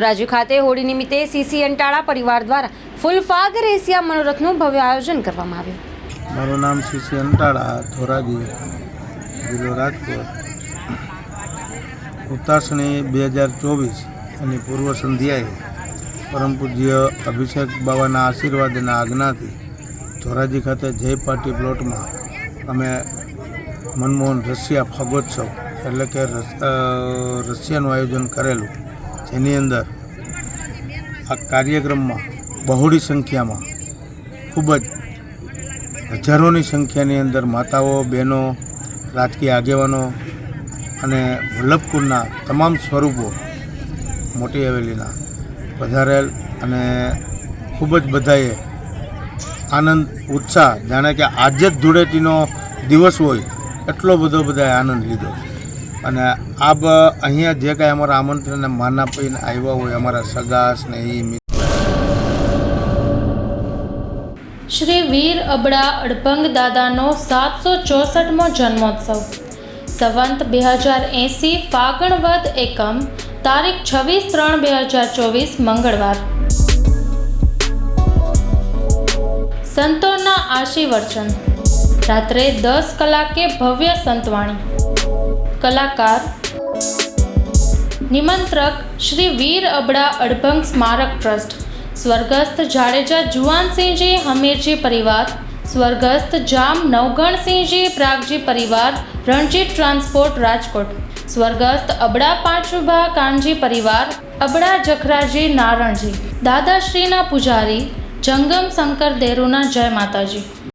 રાજુ ખાતે હોળી નિમિત્તે સીસી અંટાળા પરિવાર દ્વારા ફૂલફાગ રેસિયા મનોરથનું ભવ્ય આયોજન કરવામાં આવ્યું. મારું નામ સીસી અંટાળા, ધોરાજી, જિલ્લો રાજકોટ. ઉતાસણી બે હજાર ચોવીસ અને પૂર્વ સંધ્યાએ પરમ પૂજ્ય અભિષેક બાબાના આશીર્વાદ અને આજ્ઞાથી ધોરાજી ખાતે જય પાર્ટી પ્લોટમાં અમે મનમોહન રશિયા ફાગોત્સવ એટલે કે રશિયાનું આયોજન કરેલું. જેની અંદર આ કાર્યક્રમમાં બહોળી સંખ્યામાં ખૂબ જ હજારોની સંખ્યાની અંદર માતાઓ, બહેનો, રાજકીય આગેવાનો અને વલ્લભપુરના તમામ સ્વરૂપો મોટી હવેલીના પધારેલ અને ખૂબ જ બધાએ આનંદ, ઉત્સાહ, જાણે કે આજે જ ધૂળેટીનો દિવસ હોય, એટલો બધો બધાએ આનંદ લીધો અને આ અહીંયા જે કાંઈ અમારા આમંત્રણને માન આપીને આવ્યા હોય, અમારા સગાસ ને એ શ્રી વીર અબડા અડભંગ દાદાનો સાતસો ચોસઠમો જન્મોત્સવ. સંવંત બે હજાર એંસી ફાગણવદ એકમ, તારીખ છવ્વીસ ત્રણ બે હજાર ચોવીસ મંગળવાર. સંતોના આશીર્વચન. રાત્રે દસ કલાકે ભવ્ય સંતવાણી. કલાકાર, નિમંત્રક શ્રી વીર અબડા અડભંગ સ્મારક ટ્રસ્ટ, સ્વર્ગસ્થ જાડેજા જુવાનસિંહજી હમીરજી પરિવાર, સ્વર્ગસ્થ જામ નવગણસિંહજી પ્રાગજી પરિવાર રણજીત ટ્રાન્સપોર્ટ રાજકોટ, સ્વર્ગસ્થ અબડા પાંચુભા કાનજી પરિવાર, અબડા જખરાજી નારણજી, દાદાશ્રીના પૂજારી, જંગમ શંકર દેરુના જય માતાજી.